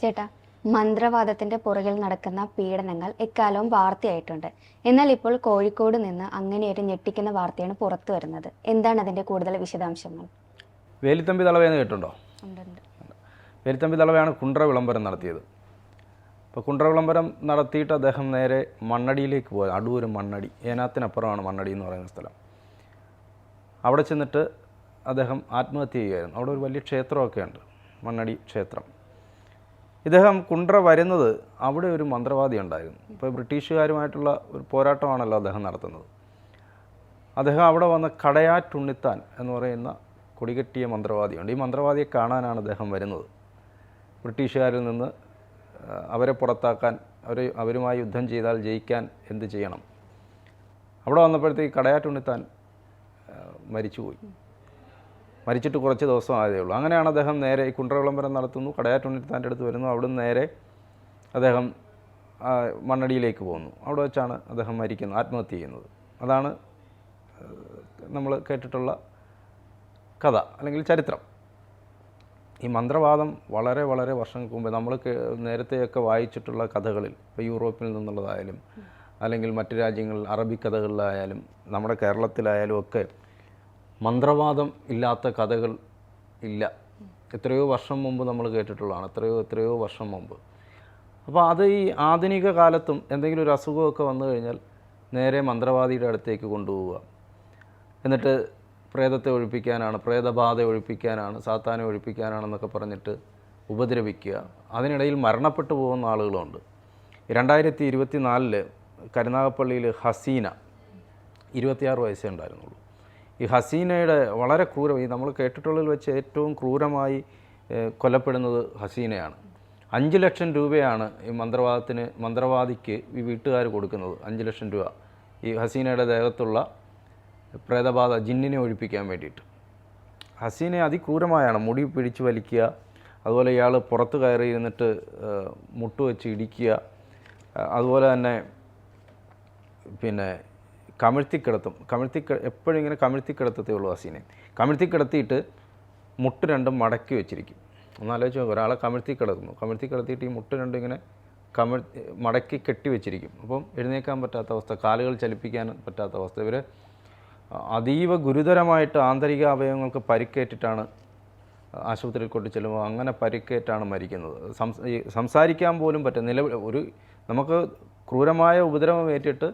ചേട്ടാ മന്ത്രവാദത്തിന്റെ പുറകിൽ നടക്കുന്ന പീഡനങ്ങൾ എക്കാലവും വാർത്തയായിട്ടുണ്ട്. എന്നാൽ ഇപ്പോൾ കോഴിക്കോട് നിന്ന് അങ്ങനെയൊരു ഞെട്ടിക്കുന്ന വാർത്തയാണ് പുറത്തു വരുന്നത്. എന്താണ് അതിന്റെ കൂടുതൽ വിശദാംശങ്ങൾ? വേലിത്തമ്പി തളവയെന്ന് കേട്ടുണ്ടോ ഉണ്ടുണ്ട് വേലിത്തമ്പി തളവയാണ് കുണ്ട്ര വിളംബരം നടത്തിയത്. അപ്പോൾ കുണ്ട്ര വിളംബരം നടത്തിയിട്ട് അദ്ദേഹം നേരെ മണ്ണടിയിലേക്ക് പോയി. അടൂർ മണ്ണടി ഏനാത്തിനപ്പുറമാണ് മണ്ണടി എന്ന് പറയുന്ന സ്ഥലം. അവിടെ ചെന്നിട്ട് അദ്ദേഹം ആത്മഹത്യ ചെയ്യുകയായിരുന്നു. അവിടെ ഒരു വലിയ ക്ഷേത്രമൊക്കെ ഉണ്ട് മണ്ണടി ക്ഷേത്രം. ഇദ്ദേഹം കുണ്ട്ര വരുന്നത് അവിടെ ഒരു മന്ത്രവാദി ഉണ്ടായിരുന്നു. ഇപ്പോൾ ബ്രിട്ടീഷുകാരുമായിട്ടുള്ള ഒരു പോരാട്ടമാണല്ലോ അദ്ദേഹം നടത്തുന്നത്. അദ്ദേഹം അവിടെ വന്ന കടയാറ്റുണ്ണിത്താൻ എന്ന് പറയുന്ന കൊടികെട്ടിയ മന്ത്രവാദിയുണ്ട്. ഈ മന്ത്രവാദിയെ കാണാനാണ് അദ്ദേഹം വരുന്നത്. ബ്രിട്ടീഷുകാരിൽ നിന്ന് അവരെ പുറത്താക്കാൻ അവർ അവരുമായി യുദ്ധം ചെയ്താൽ ജയിക്കാൻ എന്ത് ചെയ്യണം? അവിടെ വന്നപ്പോഴത്തേക്ക് കടയാറ്റുണ്ണിത്താൻ മരിച്ചുപോയി. മരിച്ചിട്ട് കുറച്ച് ദിവസം ആയതേ ഉള്ളൂ. അങ്ങനെയാണ് അദ്ദേഹം നേരെ ഈ കുണ്ട്ര വിളംബരം നടത്തുന്നു കടയാറ്റുണ്ണിത്താന്റെ അടുത്ത് വരുന്നു അവിടുന്ന് നേരെ അദ്ദേഹം മണ്ണടിയിലേക്ക് പോകുന്നു. അവിടെ വെച്ചാണ് അദ്ദേഹം മരിക്കുന്നത് ആത്മഹത്യ ചെയ്യുന്നത്. അതാണ് നമ്മൾ കേട്ടിട്ടുള്ള കഥ അല്ലെങ്കിൽ ചരിത്രം. ഈ മന്ത്രവാദം വളരെ വളരെ വർഷങ്ങൾക്ക് മുമ്പ് നമ്മൾ നേരത്തെയൊക്കെ വായിച്ചിട്ടുള്ള കഥകളിൽ ഇപ്പോൾ യൂറോപ്പിൽ നിന്നുള്ളതായാലും അല്ലെങ്കിൽ മറ്റു രാജ്യങ്ങളിൽ അറബി കഥകളിലായാലും നമ്മുടെ കേരളത്തിലായാലും ഒക്കെ മന്ത്രവാദം ഇല്ലാത്ത കഥകൾ ഇല്ല. എത്രയോ വർഷം മുമ്പ് നമ്മൾ കേട്ടിട്ടുള്ളതാണ്. എത്രയോ എത്രയോ വർഷം മുമ്പ്. അപ്പോൾ അത് ഈ ആധുനിക കാലത്തും എന്തെങ്കിലും ഒരു അസുഖമൊക്കെ വന്നു കഴിഞ്ഞാൽ നേരെ മന്ത്രവാദിയുടെ അടുത്തേക്ക് കൊണ്ടുപോവുക. എന്നിട്ട് പ്രേതത്തെ ഒഴിപ്പിക്കാനാണ് പ്രേതബാധ ഒഴിപ്പിക്കാനാണ് സാത്താനെ ഒഴിപ്പിക്കാനാണെന്നൊക്കെ പറഞ്ഞിട്ട് ഉപദ്രവിക്കുക. അതിനിടയിൽ മരണപ്പെട്ടു പോകുന്ന ആളുകളുണ്ട്. രണ്ടായിരത്തി ഇരുപത്തി നാലിൽ കരുനാഗപ്പള്ളിയിൽ ഹസീന ഇരുപത്തിയാറ് വയസ്സേ ഉണ്ടായിരുന്നുള്ളൂ. ഈ ഹസീനയുടെ വളരെ ക്രൂരം ഈ നമ്മൾ കേട്ടിട്ടുള്ളതിൽ വെച്ച് ഏറ്റവും ക്രൂരമായി കൊല്ലപ്പെടുന്നത് ഹസീനയാണ്. അഞ്ച് ലക്ഷം രൂപയാണ് ഈ മന്ത്രവാദത്തിന് മന്ത്രവാദിക്ക് ഈ വീട്ടുകാർ കൊടുക്കുന്നത് അഞ്ച് ലക്ഷം രൂപ. ഈ ഹസീനയുടെ ദേഹത്തുള്ള പ്രേതബാധ ജിന്നിനെ ഒഴിപ്പിക്കാൻ വേണ്ടിയിട്ട്. ഹസീനെ അതിക്രൂരമായാണ് മുടി പിടിച്ചു വലിക്കുക അതുപോലെ ഇയാൾ പുറത്ത് കയറി ഇരുന്നിട്ട് മുട്ടുവെച്ച് മുട്ട് വെച്ച് ഇടിക്കുക അതുപോലെ തന്നെ പിന്നെ കമിഴ്ത്തിക്കിടത്തും. കമിഴ്ത്തി എപ്പോഴും ഇങ്ങനെ കമിഴ്ത്തിക്കിടത്തത്തേ ഉള്ളൂ കമിഴ്ത്തി കമിഴ്ത്തിക്കിടത്തിയിട്ട് മുട്ട് രണ്ടും മടക്കി വെച്ചിരിക്കും. ഒന്നാലോചിച്ച് ഒരാളെ കമിഴ്ത്തി കിടക്കുന്നു കമിഴ്ത്തി കിടത്തിയിട്ട് ഈ മുട്ട് രണ്ടും ഇങ്ങനെ കമിഴ് മടക്കി കെട്ടി വെച്ചിരിക്കും. അപ്പം എഴുന്നേക്കാൻ പറ്റാത്ത അവസ്ഥ കാലുകൾ ചലിപ്പിക്കാൻ പറ്റാത്ത അവസ്ഥ. ഇവർ അതീവ ഗുരുതരമായിട്ട് ആന്തരിക അവയവങ്ങൾക്ക് പരിക്കേറ്റിട്ടാണ് ആശുപത്രിയിൽ കൊണ്ട് ചെല്ലുമ്പോൾ അങ്ങനെ പരിക്കേറ്റാണ് മരിക്കുന്നത്. സംസാരിക്കാൻ പോലും പറ്റും. നിലവിൽ ഒരു നമുക്ക് ക്രൂരമായ ഉപദ്രവം ഏറ്റിട്ട്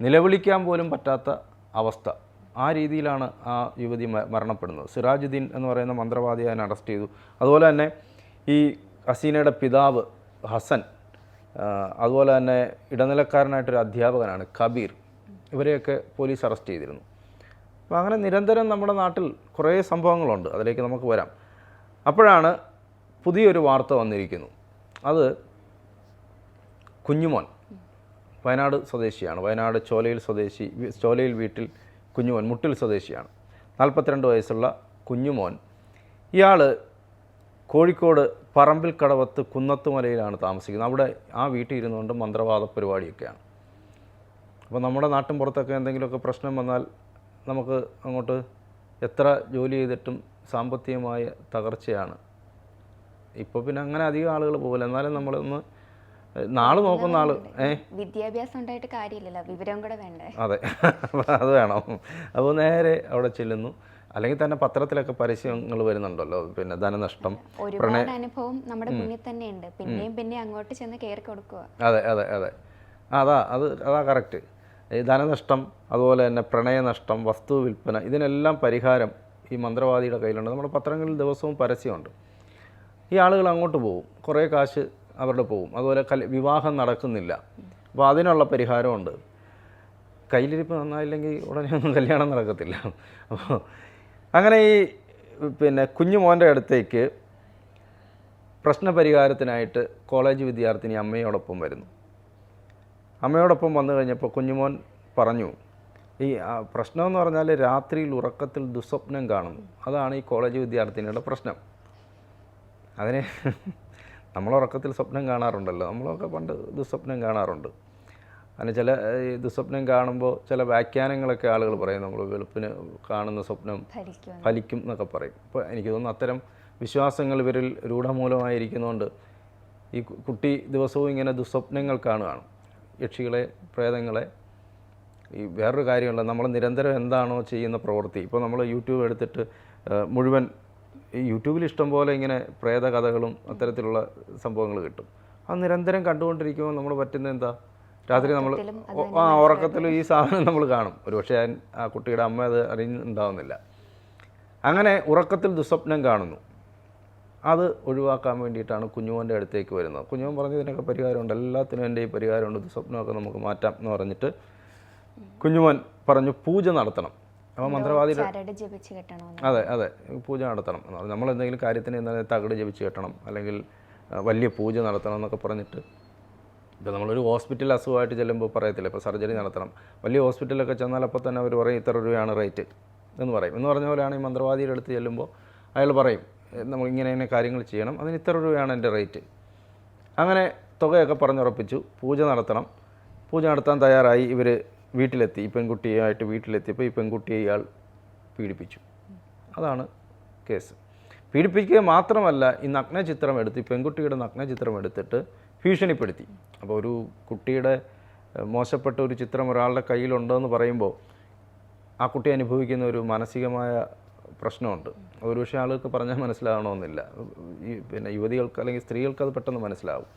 നിലവിളിക്കാൻ പോലും പറ്റാത്ത അവസ്ഥ. ആ രീതിയിലാണ് ആ യുവതി മരണപ്പെടുന്നത്. സിറാജുദ്ദീൻ എന്ന് പറയുന്ന മന്ത്രവാദിയെ അതിനെ അറസ്റ്റ് ചെയ്തു. അതുപോലെ തന്നെ ഈ ഹസീനയുടെ പിതാവ് ഹസൻ അതുപോലെ തന്നെ ഇടനിലക്കാരനായിട്ടൊരു അധ്യാപകനാണ് കബീർ ഇവരെയൊക്കെ പോലീസ് അറസ്റ്റ് ചെയ്തിരുന്നു. അപ്പോൾ അങ്ങനെ നിരന്തരം നമ്മുടെ നാട്ടിൽ കുറേ സംഭവങ്ങളുണ്ട്. അതിലേക്ക് നമുക്ക് വരാം. അപ്പോഴാണ് പുതിയൊരു വാർത്ത വന്നിരിക്കുന്നു. അത് കുഞ്ഞുമോൻ വയനാട് സ്വദേശിയാണ്. വയനാട് ചോലയിൽ സ്വദേശി ചോലയിൽ വീട്ടിൽ കുഞ്ഞുമോൻ മുട്ടിൽ സ്വദേശിയാണ്. നാൽപ്പത്തിരണ്ട് വയസ്സുള്ള കുഞ്ഞുമോൻ. ഇയാൾ കോഴിക്കോട് പറമ്പിൽ കടവത്ത് കുന്നത്തുമലയിലാണ് താമസിക്കുന്നത്. അവിടെ ആ വീട്ടിൽ ഇരുന്നുകൊണ്ട് മന്ത്രവാദ പരിപാടിയൊക്കെയാണ്. അപ്പോൾ നമ്മുടെ നാട്ടിൻ പുറത്തൊക്കെ എന്തെങ്കിലുമൊക്കെ പ്രശ്നം വന്നാൽ നമുക്ക് അങ്ങോട്ട് എത്ര ജോലി ചെയ്തിട്ടും സാമ്പത്തികമായ തകർച്ചയാണ്. ഇപ്പോൾ പിന്നെ അങ്ങനെ അധികം ആളുകൾ പോകില്ല എന്നാലും നമ്മളൊന്ന് നാൾ നോക്കുന്ന ആൾ വിദ്യാഭ്യാസം ഉണ്ടായിട്ട് കാര്യമില്ലല്ലോ. വിവരം കൂടെ വേണ്ടേ. അതെ. അത് വേണം. അപ്പോൾ നേരെ അവിടെ ചെല്ലുന്നു. അല്ലെങ്കിൽ തന്നെ പത്രത്തിലൊക്കെ പരസ്യങ്ങൾ വരുന്നുണ്ടല്ലോ. പിന്നെ ധനനഷ്ടം ഒരുപാട് അനുഭവം നമ്മുടെ മുന്നിൽ തന്നെ ഉണ്ട്. പിന്നെയും പിന്നെയും അങ്ങോട്ട് ചെന്ന് കയറി കൊടുക്കുക അതെ അതെ അതെ. അതാ അത് അതാ കറക്റ്റ്. ഈ ധനനഷ്ടം അതുപോലെ തന്നെ പ്രണയനഷ്ടം വസ്തു വിൽപ്പന ഇതിനെല്ലാം പരിഹാരം ഈ മന്ത്രവാദിയുടെ കയ്യിലുണ്ട്. നമ്മുടെ പത്രങ്ങളിൽ ദിവസവും പരസ്യമുണ്ട്. ഈ ആളുകൾ അങ്ങോട്ട് പോകും. കുറേ കാശ് അവരുടെ പോവും. അതുപോലെ കൽ വിവാഹം നടക്കുന്നില്ല. അപ്പോൾ അതിനുള്ള പരിഹാരമുണ്ട്. കയ്യിലിരിപ്പ് നന്നായില്ലെങ്കിൽ ഉടനെ ഒന്നും കല്യാണം നടക്കത്തില്ല. അപ്പോൾ അങ്ങനെ ഈ പിന്നെ കുഞ്ഞു മോന്റെ അടുത്തേക്ക് പ്രശ്നപരിഹാരത്തിനായിട്ട് കോളേജ് വിദ്യാർത്ഥിനി അമ്മയോടൊപ്പം വരുന്നു. അമ്മയോടൊപ്പം വന്നു കഴിഞ്ഞപ്പോൾ കുഞ്ഞുമോൻ പറഞ്ഞു ഈ പ്രശ്നമെന്ന് പറഞ്ഞാൽ രാത്രിയിൽ ഉറക്കത്തിൽ ദുസ്വപ്നം കാണുന്നു. അതാണ് ഈ കോളേജ് വിദ്യാർത്ഥിനിയുടെ പ്രശ്നം. അതിന് നമ്മൾ ഉറക്കത്തിൽ സ്വപ്നം കാണാറുണ്ടല്ലോ. നമ്മളൊക്കെ പണ്ട് ദുസ്വപ്നം കാണാറുണ്ട്. അങ്ങനെ ചില ഈ ദുസ്വപ്നം കാണുമ്പോൾ ചില വ്യാഖ്യാനങ്ങളൊക്കെ ആളുകൾ പറയും. നമ്മൾ വെളുപ്പിന് കാണുന്ന സ്വപ്നം ഫലിക്കും എന്നൊക്കെ പറയും. അപ്പോൾ എനിക്ക് തോന്നുന്നു അത്തരം വിശ്വാസങ്ങൾ ഇവരിൽ രൂഢമൂലമായിരിക്കുന്നതുകൊണ്ട് ഈ കുട്ടി ദിവസവും ഇങ്ങനെ ദുസ്വപ്നങ്ങൾ കാണുകയാണ് യക്ഷികളെ പ്രേതങ്ങളെ ഈ വേറൊരു കാര്യമുള്ള നമ്മൾ നിരന്തരം എന്താണോ ചെയ്യുന്ന പ്രവൃത്തി. ഇപ്പോൾ നമ്മൾ യൂട്യൂബ് എടുത്തിട്ട് മുഴുവൻ ഈ യൂട്യൂബിൽ ഇഷ്ടം പോലെ ഇങ്ങനെ പ്രേത കഥകളും അത്തരത്തിലുള്ള സംഭവങ്ങൾ കിട്ടും. അത് നിരന്തരം കണ്ടുകൊണ്ടിരിക്കുമ്പോൾ നമ്മൾ പറ്റുന്ന എന്താ? രാത്രി നമ്മൾ ആ ഉറക്കത്തിലും ഈ സാധനം നമ്മൾ കാണും. ഒരുപക്ഷെ ആ- ആ കുട്ടിയുടെ അമ്മ അത് അറിയുന്നുണ്ടാവുന്നില്ല അങ്ങനെ ഉറക്കത്തിൽ ദുസ്വപ്നം കാണുന്നു. അത് ഒഴിവാക്കാൻ വേണ്ടിയിട്ടാണ് കുഞ്ഞുമോന്റെ അടുത്തേക്ക് വരുന്നത്. കുഞ്ഞുമോൻ പറഞ്ഞു ഇതിനൊക്കെ പരിഹാരമുണ്ട്. എല്ലാത്തിനും എന്റെ ഈ പരിഹാരമുണ്ട്. ദുസ്വപ്നമൊക്കെ നമുക്ക് മാറ്റാം എന്ന് പറഞ്ഞിട്ട് കുഞ്ഞുമോൻ പറഞ്ഞു പൂജ നടത്തണം. അപ്പോൾ മന്ത്രവാദി ജപിച്ച് അതെ അതെ. പൂജ നടത്തണം. നമ്മൾ എന്തെങ്കിലും കാര്യത്തിന് എന്താ തകിട് ജപിച്ച് കെട്ടണം. അല്ലെങ്കിൽ വലിയ പൂജ നടത്തണം എന്നൊക്കെ പറഞ്ഞിട്ട്. ഇപ്പോൾ നമ്മളൊരു ഹോസ്പിറ്റൽ അസുഖമായിട്ട് ചെല്ലുമ്പോൾ പറയത്തില്ല? ഇപ്പോൾ സർജറി നടത്തണം. വലിയ ഹോസ്പിറ്റലൊക്കെ ചെന്നാൽ അപ്പോൾ തന്നെ അവർ പറയും ഇത്ര രൂപയാണ് റേറ്റ് എന്ന് പറയും. എന്ന് പറഞ്ഞ പോലെയാണ് ഈ മന്ത്രവാദിയുടെ അടുത്ത് ചെല്ലുമ്പോൾ അയാൾ പറയും "എ, നമ്മൾ ഇങ്ങനെ ഇങ്ങനെ കാര്യങ്ങൾ ചെയ്യണം. അതിന് ഇത്ര രൂപയാണ് എന്റെ റേറ്റ്. അങ്ങനെ തുകയൊക്കെ പറഞ്ഞുറപ്പിച്ചു. പൂജ നടത്തണം. പൂജ നടത്താൻ തയ്യാറായി. ഇവർ വീട്ടിലെത്തി ഈ പെൺകുട്ടിയായിട്ട് വീട്ടിലെത്തിയപ്പോൾ ഈ പെൺകുട്ടിയെ ഇയാൾ പീഡിപ്പിച്ചു. അതാണ് കേസ്. പീഡിപ്പിക്കുക മാത്രമല്ല ഈ നഗ്നചിത്രം എടുത്ത് ഈ പെൺകുട്ടിയുടെ നഗ്നചിത്രം എടുത്തിട്ട് ഭീഷണിപ്പെടുത്തി. അപ്പോൾ ഒരു കുട്ടിയുടെ മോശപ്പെട്ട ഒരു ചിത്രം ഒരാളുടെ കയ്യിലുണ്ടെന്ന് പറയുമ്പോൾ ആ കുട്ടി അനുഭവിക്കുന്ന ഒരു മാനസികമായ പ്രശ്നമുണ്ട്. ഒരു പക്ഷേ ആളുകൾക്ക് പറഞ്ഞാൽ മനസ്സിലാവണമെന്നില്ല. ഈ പിന്നെ യുവതികൾക്ക് അല്ലെങ്കിൽ സ്ത്രീകൾക്ക് അത് പെട്ടെന്ന് മനസ്സിലാവും.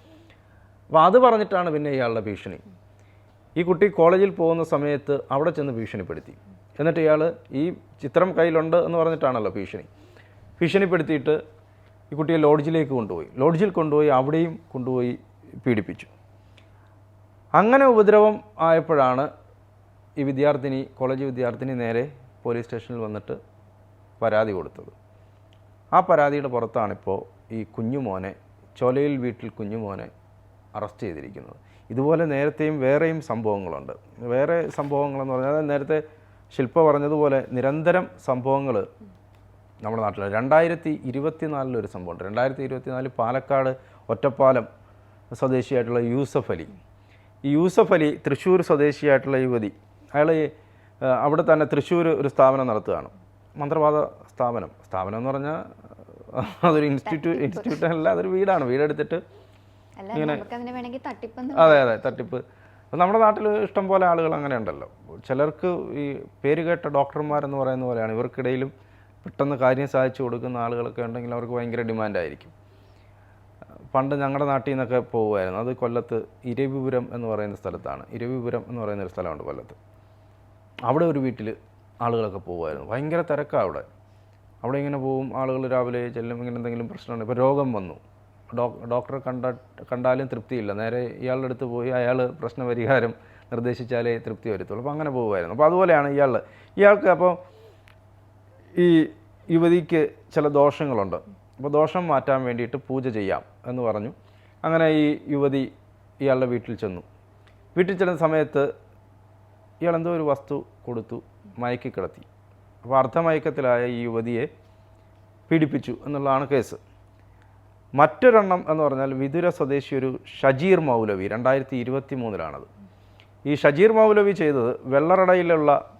അപ്പോൾ അത് പറഞ്ഞിട്ടാണ് പിന്നെ ഇയാളുടെ ഭീഷണി. ഈ കുട്ടി കോളേജിൽ പോകുന്ന സമയത്ത് അവിടെ ചെന്ന് ഭീഷണിപ്പെടുത്തി. എന്നിട്ട് ഇയാൾ ഈ ചിത്രം കയ്യിലുണ്ട് എന്ന് പറഞ്ഞിട്ടാണല്ലോ ഭീഷണി. ഭീഷണിപ്പെടുത്തിയിട്ട് ഈ കുട്ടിയെ ലോഡ്ജിലേക്ക് കൊണ്ടുപോയി. ലോഡ്ജിൽ കൊണ്ടുപോയി അവിടെയും കൊണ്ടുപോയി പീഡിപ്പിച്ചു. അങ്ങനെ ഉപദ്രവം ആയപ്പോഴാണ് ഈ വിദ്യാർത്ഥിനി കോളേജ് വിദ്യാർത്ഥിനി നേരെ പോലീസ് സ്റ്റേഷനിൽ വന്നിട്ട് പരാതി കൊടുത്തത്. ആ പരാതിയുടെ പുറത്താണിപ്പോൾ ഈ കുഞ്ഞുമോനെ ചൊലയിൽ വീട്ടിൽ കുഞ്ഞുമോനെ അറസ്റ്റ് ചെയ്തിരിക്കുന്നത്. ഇതുപോലെ നേരത്തെയും വേറെയും സംഭവങ്ങളുണ്ട്. വേറെ സംഭവങ്ങളെന്ന് പറഞ്ഞാൽ നേരത്തെ ശില്പ പറഞ്ഞതുപോലെ നിരന്തരം സംഭവങ്ങൾ നമ്മുടെ നാട്ടിൽ രണ്ടായിരത്തി ഇരുപത്തിനാലിലൊരു സംഭവമുണ്ട്. രണ്ടായിരത്തി ഇരുപത്തിനാല് പാലക്കാട് ഒറ്റപ്പാലം സ്വദേശിയായിട്ടുള്ള യൂസഫ് അലി. ഈ യൂസഫ് അലി തൃശ്ശൂർ സ്വദേശിയായിട്ടുള്ള യുവതി അയാൾ അവിടെ തന്നെ തൃശ്ശൂർ ഒരു സ്ഥാപനം നടത്തുകയാണ്. മന്ത്രവാദ സ്ഥാപനം. സ്ഥാപനം എന്ന് പറഞ്ഞാൽ അതൊരു ഇൻസ്റ്റിറ്റ്യൂട്ട് ഇൻസ്റ്റിറ്റ്യൂട്ട് അല്ല അതൊരു വീടാണ്. വീടെടുത്തിട്ട് വേണമെങ്കിൽ അതെ അതെ തട്ടിപ്പ്. നമ്മുടെ നാട്ടിൽ ഇഷ്ടം പോലെ ആളുകൾ അങ്ങനെ ഉണ്ടല്ലോ ചിലർക്ക് ഈ പേര് കേട്ട ഡോക്ടർമാരെന്ന് പറയുന്ന പോലെയാണ്. ഇവർക്കിടയിലും പെട്ടെന്ന് കാര്യം സാധിച്ചു കൊടുക്കുന്ന ആളുകളൊക്കെ ഉണ്ടെങ്കിൽ അവർക്ക് ഭയങ്കര ഡിമാൻഡായിരിക്കും. പണ്ട് ഞങ്ങളുടെ നാട്ടിൽ നിന്നൊക്കെ പോകുമായിരുന്നു അത് കൊല്ലത്ത് ഇരവിപുരം എന്ന് പറയുന്ന സ്ഥലത്താണ്. ഇരവിപുരം എന്ന് പറയുന്ന ഒരു സ്ഥലമുണ്ട് കൊല്ലത്ത്. അവിടെ ഒരു വീട്ടിൽ ആളുകളൊക്കെ പോകുമായിരുന്നു ഭയങ്കര തിരക്കാണ് അവിടെ. അവിടെ ഇങ്ങനെ പോവും ആളുകൾ രാവിലെ ചെല്ലും ഇങ്ങനെ എന്തെങ്കിലും പ്രശ്നമുണ്ട് ഇപ്പോൾ രോഗം വന്നു. ഡോക്ടറെ കണ്ട കണ്ടാലും തൃപ്തിയില്ല. നേരെ ഇയാളുടെ അടുത്ത് പോയി അയാൾ പ്രശ്നപരിഹാരം നിർദ്ദേശിച്ചാലേ തൃപ്തി വരത്തുള്ളൂ. അപ്പോൾ അങ്ങനെ പോകുമായിരുന്നു. അപ്പോൾ അതുപോലെയാണ് ഇയാൾ ഇയാൾക്ക് അപ്പോൾ ഈ യുവതിക്ക് ചില ദോഷങ്ങളുണ്ട്. അപ്പോൾ ദോഷം മാറ്റാൻ വേണ്ടിയിട്ട് പൂജ ചെയ്യാം എന്ന് പറഞ്ഞു. അങ്ങനെ ഈ യുവതി ഇയാളുടെ വീട്ടിൽ ചെന്നു. വീട്ടിൽ ചെല്ലുന്ന സമയത്ത് ഇയാൾ എന്തോ ഒരു വസ്തു കൊടുത്തു മയക്കി കിടത്തി. അപ്പോൾ അർദ്ധമയക്കത്തിലായ ഈ യുവതിയെ പീഡിപ്പിച്ചു എന്നുള്ളതാണ് കേസ്. മറ്റൊരെണ്ണം എന്ന് പറഞ്ഞാൽ വിതുര സ്വദേശി ഒരു ഷജീർ മൗലവി രണ്ടായിരത്തി ഇരുപത്തി മൂന്നിലാണത് ഈ ഷജീർ മൗലവി ചെയ്തത് വെള്ളറടയിലുള്ള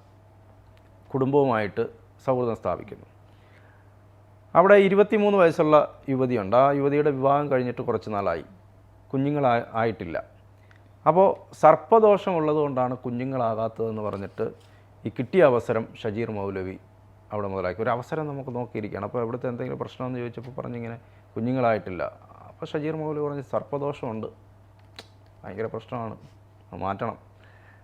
കുടുംബവുമായിട്ട് സൗഹൃദം സ്ഥാപിക്കുന്നു. അവിടെ ഇരുപത്തിമൂന്ന് വയസ്സുള്ള യുവതിയുണ്ട്. ആ യുവതിയുടെ വിവാഹം കഴിഞ്ഞിട്ട് കുറച്ച് നാളായി. കുഞ്ഞുങ്ങൾ ആയിട്ടില്ല. അപ്പോൾ സർപ്പദോഷമുള്ളത് കൊണ്ടാണ് കുഞ്ഞുങ്ങളാകാത്തതെന്ന് പറഞ്ഞിട്ട് ഈ കിട്ടിയ അവസരം ഷജീർ മൗലവി അവിടെ മുതലാക്കി. ഒരു അവസരം നമുക്ക് നോക്കിയിരിക്കുകയാണ്. അപ്പോൾ ഇവിടുത്തെ എന്തെങ്കിലും പ്രശ്നമെന്ന് ചോദിച്ചപ്പോൾ പറഞ്ഞിങ്ങനെ കുഞ്ഞുങ്ങളായിട്ടില്ല. അപ്പോൾ ഷജീർ മൗലി പറഞ്ഞ് സർപ്പദോഷമുണ്ട്. ഭയങ്കര പ്രശ്നമാണ്. മാറ്റണം.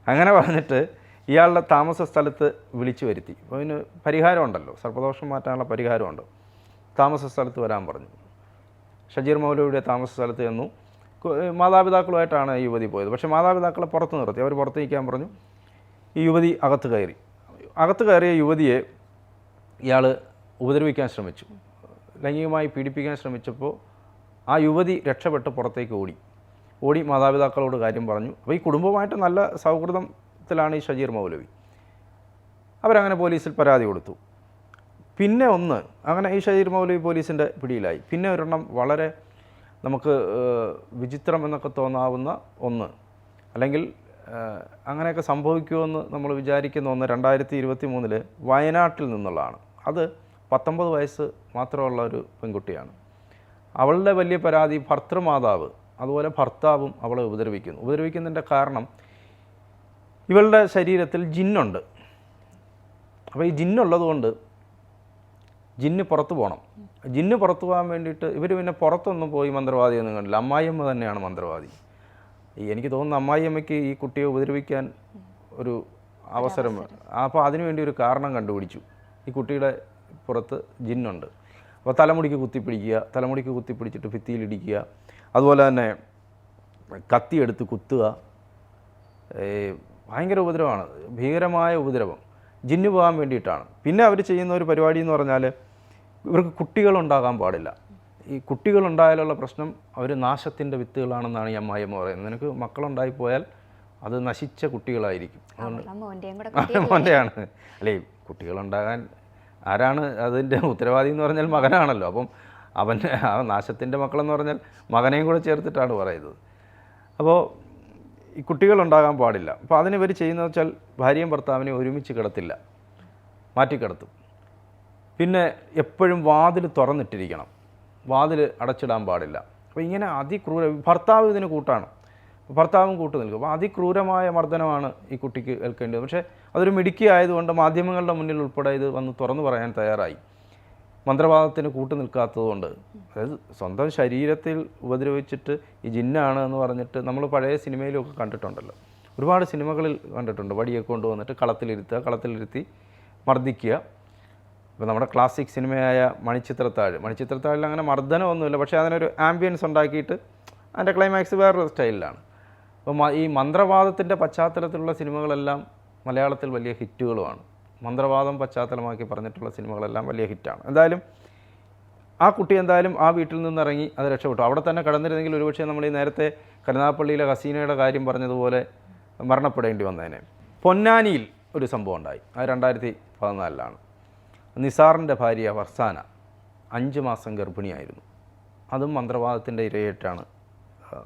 അങ്ങനെ പറഞ്ഞിട്ട് ഇയാളുടെ താമസ സ്ഥലത്ത് വിളിച്ചു വരുത്തി. അപ്പോൾ അതിന് പരിഹാരമുണ്ടല്ലോ. സർപ്പദോഷം മാറ്റാനുള്ള പരിഹാരമുണ്ട്. താമസ സ്ഥലത്ത് വരാൻ പറഞ്ഞു. ഷജീർ മൗലിയുടെ താമസ സ്ഥലത്ത് ചെന്നു. മാതാപിതാക്കളുമായിട്ടാണ് യുവതി പോയത്. പക്ഷേ മാതാപിതാക്കളെ പുറത്ത് നിർത്തി. അവർ പുറത്ത് നിൽക്കാൻ പറഞ്ഞു. ഈ യുവതി അകത്ത് കയറി. അകത്ത് കയറിയ യുവതിയെ ഇയാൾ ഉപദ്രവിക്കാൻ ശ്രമിച്ചു. ലൈംഗികമായി പീഡിപ്പിക്കാൻ ശ്രമിച്ചപ്പോൾ ആ യുവതി രക്ഷപ്പെട്ട് പുറത്തേക്ക് ഓടി. ഓടി മാതാപിതാക്കളോട് കാര്യം പറഞ്ഞു. അപ്പോൾ ഈ കുടുംബമായിട്ട് നല്ല സൗഹൃദത്തിലാണ് ഈ ഷജീർ മൗലവി. അവരങ്ങനെ പോലീസിൽ പരാതി കൊടുത്തു. പിന്നെ ഒന്ന് അങ്ങനെ ഈ ഷജീർ മൗലവി പോലീസിന്റെ പിടിയിലായി. പിന്നെ ഒരെണ്ണം വളരെ നമുക്ക് വിചിത്രം എന്നൊക്കെ തോന്നാവുന്ന ഒന്ന്. അല്ലെങ്കിൽ അങ്ങനെയൊക്കെ സംഭവിക്കുമെന്ന് നമ്മൾ വിചാരിക്കുന്ന ഒന്ന് രണ്ടായിരത്തി ഇരുപത്തി മൂന്നിൽ വയനാട്ടിൽ നിന്നുള്ളതാണ്. അത് പത്തൊമ്പത് വയസ്സ് മാത്രമുള്ള ഒരു പെൺകുട്ടിയാണ്. അവളുടെ വലിയ പരാതി ഭർത്തൃമാതാവ് അതുപോലെ ഭർത്താവും അവളെ ഉപദ്രവിക്കുന്നു. ഉപദ്രവിക്കുന്നതിന്റെ കാരണം ഇവളുടെ ശരീരത്തിൽ ജിന്നുണ്ട്. അപ്പോൾ ഈ ജിന്നുള്ളതുകൊണ്ട് ജിന്ന് പുറത്ത് പോകണം. ജിന്ന് പുറത്ത് പോകാൻ വേണ്ടിയിട്ട് ഇവർ പിന്നെ പുറത്തൊന്നും പോയി മന്ത്രവാദിയൊന്നും കണ്ടില്ല. അമ്മായിയമ്മ തന്നെയാണ് മന്ത്രവാദി. എനിക്ക് തോന്നുന്നു അമ്മായിയമ്മയ്ക്ക് ഈ കുട്ടിയെ ഉപദ്രവിക്കാൻ ഒരു അവസരം. അപ്പോൾ അതിനുവേണ്ടി ഒരു കാരണം കണ്ടുപിടിച്ചു. ഈ കുട്ടിയുടെ പുറത്ത് ജിന്നുണ്ട്. അപ്പോൾ തലമുടിക്ക് കുത്തിപ്പിടിക്കുക തലമുടിക്ക് കുത്തിപ്പിടിച്ചിട്ട് ഭിത്തിയിലിടിക്കുക അതുപോലെ തന്നെ കത്തിയെടുത്ത് കുത്തുക ഭയങ്കര ഉപദ്രവമാണ്. ഭീകരമായ ഉപദ്രവം. ജിന്നു പോകാൻ വേണ്ടിയിട്ടാണ്. പിന്നെ അവർ ചെയ്യുന്ന ഒരു പരിപാടി എന്ന് പറഞ്ഞാൽ ഇവർക്ക് കുട്ടികളുണ്ടാകാൻ പാടില്ല. ഈ കുട്ടികളുണ്ടായാലുള്ള പ്രശ്നം അവർ നാശത്തിന്റെ വിത്തുകളാണെന്നാണ് ഈ അമ്മായിയമ്മ പറയുന്നത്. നിനക്ക് മക്കളുണ്ടായി പോയാൽ അത് നശിച്ച കുട്ടികളായിരിക്കും. അതുകൊണ്ട് മോന്റെയാണ്. അല്ലേ കുട്ടികളുണ്ടാകാൻ ആരാണ് അതിന്റെ ഉത്തരവാദി എന്ന് പറഞ്ഞാൽ മകനാണല്ലോ. അപ്പം അവൻ ആ നാശത്തിന്റെ മക്കളെന്ന് പറഞ്ഞാൽ മകനെയും കൂടെ ചേർത്തിട്ടാണ് പറയുന്നത്. അപ്പോൾ ഈ കുട്ടികളുണ്ടാകാൻ പാടില്ല. അപ്പോൾ അതിന് ഇവർ ചെയ്യുന്നത് വെച്ചാൽ ഭാര്യയും ഭർത്താവിനെ ഒരുമിച്ച് കിടത്തില്ല. മാറ്റിക്കിടത്തും. പിന്നെ എപ്പോഴും വാതിൽ തുറന്നിട്ടിരിക്കണം. വാതിൽ അടച്ചിടാൻ പാടില്ല. അപ്പോൾ ഇങ്ങനെ അതിക്രൂര ഭർത്താവ് ഇതിന് കൂട്ടാണ്. ഭർത്താവും കൂട്ടു നിൽക്കും. അപ്പോൾ അതിക്രൂരമായ മർദ്ദനമാണ് ഈ കുട്ടിക്ക് ഏൽക്കേണ്ടത്. പക്ഷേ അതൊരു മിടുക്കി ആയതുകൊണ്ട് മാധ്യമങ്ങളുടെ മുന്നിൽ ഉൾപ്പെടെ ഇത് വന്ന് തുറന്നു പറയാൻ തയ്യാറായി. മന്ത്രവാദത്തിന് കൂട്ടു നിൽക്കാത്തതുകൊണ്ട്. അതായത് സ്വന്തം ശരീരത്തിൽ ഉപദ്രവിച്ചിട്ട് ഈ ജിന്നാണ് എന്ന് പറഞ്ഞിട്ട് നമ്മൾ പഴയ സിനിമയിലൊക്കെ കണ്ടിട്ടുണ്ടല്ലോ. ഒരുപാട് സിനിമകളിൽ കണ്ടിട്ടുണ്ട്. വടിയൊക്കെ കൊണ്ടുവന്നിട്ട് കളത്തിലിരുത്തുക കളത്തിലിരുത്തി മർദ്ദിക്കുക. ഇപ്പോൾ നമ്മുടെ ക്ലാസിക് സിനിമയായ മണിച്ചിത്രത്താഴ്. മണിച്ചിത്രത്താഴിൽ അങ്ങനെ മർദ്ദനമൊന്നുമില്ല. പക്ഷേ അതിനൊരു ആംബിയൻസ് ഉണ്ടാക്കിയിട്ട് അതിന്റെ ക്ലൈമാക്സ് വേറൊരു സ്റ്റൈലിലാണ്. അപ്പോൾ ഈ മന്ത്രവാദത്തിന്റെ പശ്ചാത്തലത്തിലുള്ള സിനിമകളെല്ലാം മലയാളത്തിൽ വലിയ ഹിറ്റുകളുമാണ്. മന്ത്രവാദം പശ്ചാത്തലമാക്കി പറഞ്ഞിട്ടുള്ള സിനിമകളെല്ലാം വലിയ ഹിറ്റാണ്. എന്തായാലും ആ കുട്ടി എന്തായാലും ആ വീട്ടിൽ നിന്ന് ഇറങ്ങി അത് രക്ഷപ്പെട്ടു. അവിടെ തന്നെ കടന്നിരുന്നെങ്കിൽ ഒരുപക്ഷെ നമ്മൾ ഈ നേരത്തെ കരുനാപ്പള്ളിയിലെ ഹസീനയുടെ കാര്യം പറഞ്ഞതുപോലെ മരണപ്പെടേണ്ടി വന്നേനെ. പൊന്നാനിയിൽ ഒരു സംഭവം ഉണ്ടായി. അത് രണ്ടായിരത്തി പതിനാലിലാണ്. നിസാറിന്റെ ഭാര്യ വർസാന അഞ്ച് മാസം ഗർഭിണിയായിരുന്നു. അതും മന്ത്രവാദത്തിന്റെ ഇരയായിട്ടാണ്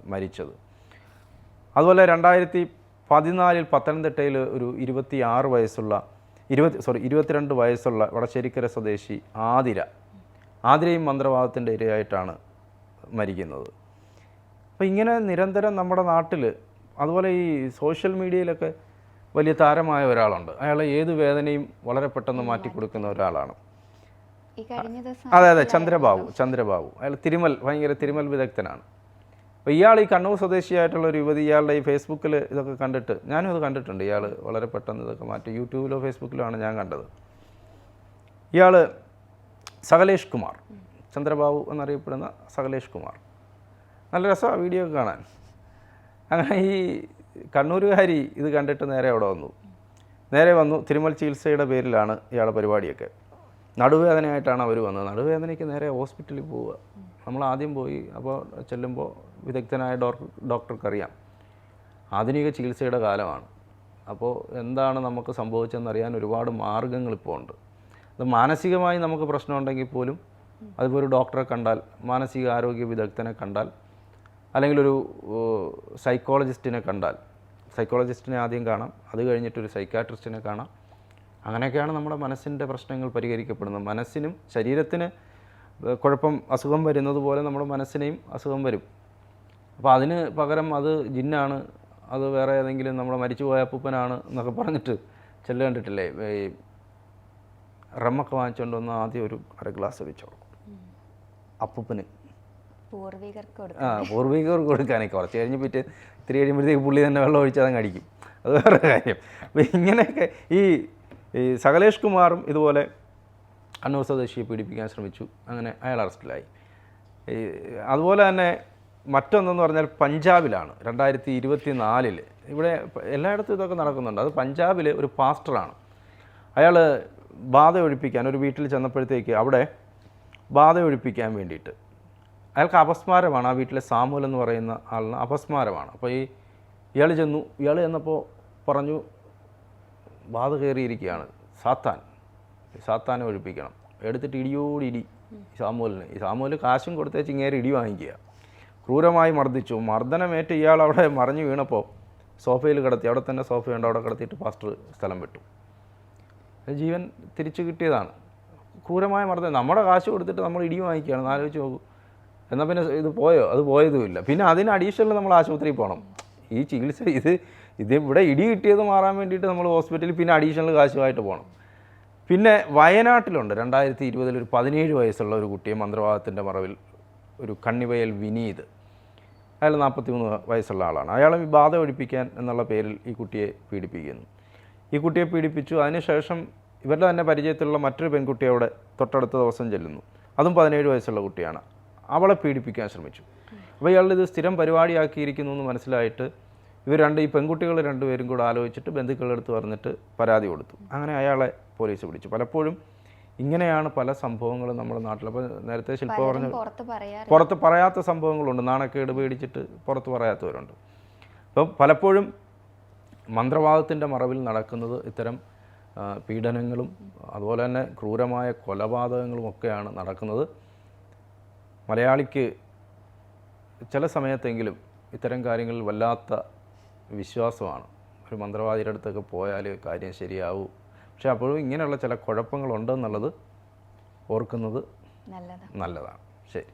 മരിച്ചത്. അതുപോലെ രണ്ടായിരത്തി പതിനാലിൽ പത്തനംതിട്ടയിൽ ഒരു ഇരുപത്തി ആറ് വയസ്സുള്ള ഇരുപത്തി സോറി ഇരുപത്തിരണ്ട് വയസ്സുള്ള വടശ്ശേരിക്കര സ്വദേശി ആതിര ആതിരയും മന്ത്രവാദത്തിന്റെ ഇരയായിട്ടാണ് മരിക്കുന്നത്. അപ്പോൾ ഇങ്ങനെ നിരന്തരം നമ്മുടെ നാട്ടിൽ അതുപോലെ ഈ സോഷ്യൽ മീഡിയയിലൊക്കെ വലിയ താരമായ ഒരാളുണ്ട്. അയാൾ ഏത് വേദനയും വളരെ പെട്ടെന്ന് മാറ്റി കൊടുക്കുന്ന ഒരാളാണ്. അതെ അതെ ചന്ദ്രബാബു ചന്ദ്രബാബു. അയാൾ തിരുമൽ ഭയങ്കര തിരുമൽ വിദഗ്ധനാണ്. അപ്പോൾ ഇയാൾ ഈ കണ്ണൂർ സ്വദേശിയായിട്ടുള്ള ഒരു യുവതി ഇയാളുടെ ഈ ഫേസ്ബുക്കിൽ ഇതൊക്കെ കണ്ടിട്ട് ഞാനും അത് കണ്ടിട്ടുണ്ട്. ഇയാൾ വളരെ പെട്ടെന്ന് ഇതൊക്കെ മാറ്റി. യൂട്യൂബിലോ ഫേസ്ബുക്കിലോ ആണ് ഞാൻ കണ്ടത്. ഇയാൾ സകലേഷ് കുമാർ ചന്ദ്രബാബു എന്നറിയപ്പെടുന്ന സകലേഷ് കുമാർ. നല്ല രസമാണ് വീഡിയോ ഒക്കെ കാണാൻ. അങ്ങനെ ഈ കണ്ണൂരുകാരി ഇത് കണ്ടിട്ട് നേരെ അവിടെ വന്നു. നേരെ വന്നു. തിരുമൽ ചികിത്സയുടെ പേരിലാണ് ഇയാളുടെ പരിപാടിയൊക്കെ. നടുവേദനയായിട്ടാണ് അവർ വന്നത്. നടുവേദനയ്ക്ക് നേരെ ഹോസ്പിറ്റലിൽ പോവുക. നമ്മൾ ആദ്യം പോയി അപ്പോൾ ചെല്ലുമ്പോൾ വിദഗ്ധനായ ഡോക്ടർ ഡോക്ടർക്കറിയാം. ആധുനിക ചികിത്സയുടെ കാലമാണ്. അപ്പോൾ എന്താണ് നമുക്ക് സംഭവിച്ചതെന്നറിയാൻ ഒരുപാട് മാർഗങ്ങൾ ഇപ്പോൾ ഉണ്ട്. അത് മാനസികമായി നമുക്ക് പ്രശ്നമുണ്ടെങ്കിൽ പോലും അതിപ്പോൾ ഒരു ഡോക്ടറെ കണ്ടാൽ മാനസിക ആരോഗ്യ വിദഗ്ധനെ കണ്ടാൽ അല്ലെങ്കിൽ ഒരു സൈക്കോളജിസ്റ്റിനെ കണ്ടാൽ സൈക്കോളജിസ്റ്റിനെ ആദ്യം കാണാം അത് കഴിഞ്ഞിട്ട് ഒരു സൈക്കാട്രിസ്റ്റിനെ കാണാം. അങ്ങനെയൊക്കെയാണ് നമ്മുടെ മനസ്സിന്റെ പ്രശ്നങ്ങൾ പരിഹരിക്കപ്പെടുന്നത്. മനസ്സിനും ശരീരത്തിന് കുഴപ്പം അസുഖം വരുന്നത് പോലെ നമ്മുടെ മനസ്സിനെയും അസുഖം വരും. അപ്പോൾ അതിന് പകരം അത് ജിന്നാണ്. അത് വേറെ ഏതെങ്കിലും നമ്മുടെ മരിച്ചുപോയ അപ്പൂപ്പനാണ് എന്നൊക്കെ പറഞ്ഞിട്ട് ചെല്ലു കണ്ടിട്ടില്ലേ? ഈ റമ്മൊക്കെ വാങ്ങിച്ചുകൊണ്ട് വന്ന് ആദ്യം ഒരു അര ഗ്ലാസ് വെച്ചോളൂ കൊടുക്കും. അപ്പൂപ്പന്. പൂർവികർക്ക് ആ പൂർവികർക്ക് കൊടുക്കാനേ. കുറച്ച് കഴിഞ്ഞ് പിറ്റേ ഇത്തിരി കഴിയുമ്പോഴത്തേക്ക് പുള്ളി തന്നെ വെള്ളം ഒഴിച്ച് അതങ്ങ് അടിക്കും. അത് വേറെ കാര്യം. അപ്പോൾ ഇങ്ങനെയൊക്കെ ഈ ഈ സകലേഷ് കുമാറും ഇതുപോലെ കണ്ണൂർ സ്വദേശിയെ പീഡിപ്പിക്കാൻ ശ്രമിച്ചു. അങ്ങനെ അയാൾ അറസ്റ്റിലായി. അതുപോലെ തന്നെ മറ്റൊന്നെന്ന് പറഞ്ഞാൽ പഞ്ചാബിലാണ്. രണ്ടായിരത്തി ഇരുപത്തി നാലിൽ ഇവിടെ എല്ലായിടത്തും ഇതൊക്കെ നടക്കുന്നുണ്ട്. അത് പഞ്ചാബിൽ ഒരു പാസ്റ്ററാണ്. അയാൾ ബാധ ഒഴിപ്പിക്കാൻ ഒരു വീട്ടിൽ ചെന്നപ്പോഴത്തേക്ക് അവിടെ ബാധ ഒഴിപ്പിക്കാൻ വേണ്ടിയിട്ട്. അയാൾക്ക് അപസ്മാരമാണ്. ആ വീട്ടിലെ സാമുൽ എന്ന് പറയുന്ന ആളിന് അപസ്മാരമാണ്. അപ്പോൾ ഈ ഇയാൾ ചെന്നു. ഇയാൾ ചെന്നപ്പോൾ പറഞ്ഞു ബാധ കയറിയിരിക്കുകയാണ്. സാത്താൻ സാത്താനെ ഒഴിപ്പിക്കണം. എടുത്തിട്ട് ഇടിയോടി ഇടി സാമൂലിന് ഈ സാമൂൽ കാശും കൊടുത്തേച്ച് ഇങ്ങേരെ ഇടി വാങ്ങിക്കുക. ക്രൂരമായി മർദ്ദിച്ചു. മർദ്ദനമേറ്റ് ഇയാൾ അവിടെ മറിഞ്ഞു വീണപ്പോൾ സോഫയിൽ കിടത്തി അവിടെ തന്നെ സോഫയുണ്ട് അവിടെ കിടത്തിയിട്ട് പാസ്റ്റർ സ്ഥലം വിട്ടു. ജീവൻ തിരിച്ചു കിട്ടിയതാണ്. ക്രൂരമായ മർദ്ദനം. നമ്മുടെ കാശ് കൊടുത്തിട്ട് നമ്മൾ ഇടി വാങ്ങിക്കുകയാണ്. ആലോചിച്ച് നോക്കൂ. എന്നാൽ പിന്നെ ഇത് പോയോ? അത് പോയതുമില്ല. പിന്നെ അതിന് അഡീഷണൽ നമ്മൾ ആശുപത്രിയിൽ പോകണം. ഈ ചികിത്സ ഇത് ഇത് ഇവിടെ ഇടി കിട്ടിയത് മാറാൻ വേണ്ടിയിട്ട് നമ്മൾ ഹോസ്പിറ്റലിൽ പിന്നെ അഡീഷണൽ കാശുമായിട്ട് പോകണം. പിന്നെ വയനാട്ടിലുണ്ട്. രണ്ടായിരത്തി ഇരുപതിൽ ഒരു പതിനേഴ് വയസ്സുള്ള ഒരു കുട്ടിയെ മന്ത്രവാദത്തിന്റെ മറവിൽ ഒരു കണ്ണിവയൽ വിനീത്. അയാൾ നാൽപ്പത്തി മൂന്ന് വയസ്സുള്ള ആളാണ്. അയാളെ ഈ ബാധ ഒഴിപ്പിക്കാൻ എന്നുള്ള പേരിൽ ഈ കുട്ടിയെ പീഡിപ്പിക്കുന്നു. ഈ കുട്ടിയെ പീഡിപ്പിച്ചു. അതിനുശേഷം ഇവരുടെ തന്നെ പരിചയത്തിലുള്ള മറ്റൊരു പെൺകുട്ടി അവിടെ തൊട്ടടുത്ത ദിവസം ചെല്ലുന്നു. അതും പതിനേഴ് വയസ്സുള്ള കുട്ടിയാണ്. അവളെ പീഡിപ്പിക്കാൻ ശ്രമിച്ചു. അപ്പോൾ ഇയാൾ ഇത് സ്ഥിരം പരിപാടിയാക്കിയിരിക്കുന്നു എന്ന് മനസ്സിലായിട്ട് ഇവർ രണ്ട് ഈ പെൺകുട്ടികൾ രണ്ടുപേരും കൂടെ ആലോചിച്ചിട്ട് ബന്ധുക്കളുടെ അടുത്ത് പറഞ്ഞിട്ട് പരാതി കൊടുത്തു. അങ്ങനെ അയാളെ പോലീസ് പിടിച്ചു. പലപ്പോഴും ഇങ്ങനെയാണ് പല സംഭവങ്ങളും നമ്മുടെ നാട്ടിൽ. അപ്പോൾ നേരത്തെ ശില്പ പറഞ്ഞ പുറത്ത് പറയാത്ത സംഭവങ്ങളുണ്ട്. നാണക്കേട് പേടിച്ചിട്ട് പുറത്ത് പറയാത്തവരുണ്ട്. അപ്പം പലപ്പോഴും മന്ത്രവാദത്തിന്റെ മറവിൽ നടക്കുന്നത് ഇത്തരം പീഡനങ്ങളും അതുപോലെ തന്നെ ക്രൂരമായ കൊലപാതകങ്ങളും ഒക്കെയാണ് നടക്കുന്നത്. മലയാളിക്ക് ചില സമയത്തെങ്കിലും ഇത്തരം കാര്യങ്ങളിൽ വല്ലാത്ത വിശ്വാസമാണ്. ഒരു മന്ത്രവാദിയുടെ അടുത്തൊക്കെ പോയാൽ കാര്യം ശരിയാവൂ. പക്ഷേ അപ്പോഴും ഇങ്ങനെയുള്ള ചില കുഴപ്പങ്ങളുണ്ടെന്നുള്ളത് ഓർക്കുന്നത് നല്ലതാണ്. ശരി.